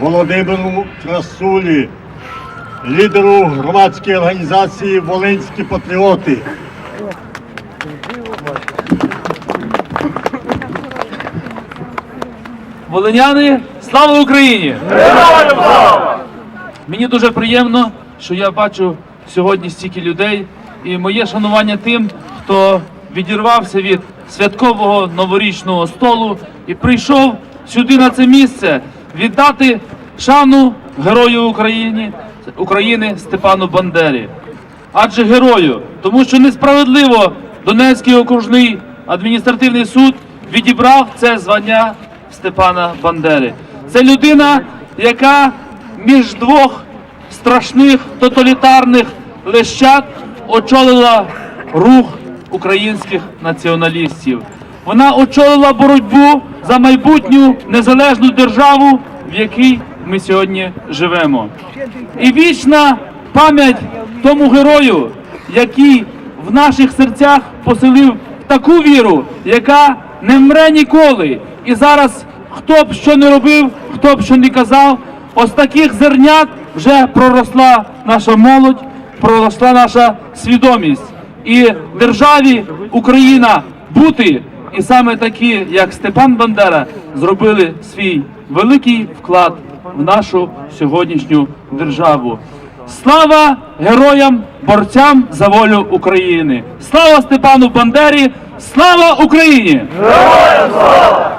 Володимиру Красулі, лідеру громадської організації Волинські патріоти. Волиняни, слава Україні! Мені дуже приємно, що я бачу сьогодні стільки людей, і моє шанування тим, хто відірвався від святкового новорічного столу і прийшов сюди на це місце віддати шану герою України, України Степану Бандері. Адже герою, тому що несправедливо Донецький окружний адміністративний суд відібрав це звання Степана Бандери. Це людина, яка між двох страшних тоталітарних лещат очолила рух українських націоналістів. Вона очолила боротьбу за майбутню незалежну державу, в якій ми сьогодні живемо. І вічна пам'ять тому герою, який в наших серцях поселив таку віру, яка не мре ніколи. І зараз хто б що не робив, хто б що не казав, ось таких зернят вже проросла наша молодь, проросла наша свідомість. І державі Україна бути, і саме такі, як Степан Бандера, зробили свій великий вклад в нашу сьогоднішню державу. Слава героям, борцям за волю України! Слава Степану Бандері! Слава Україні! Героям слава!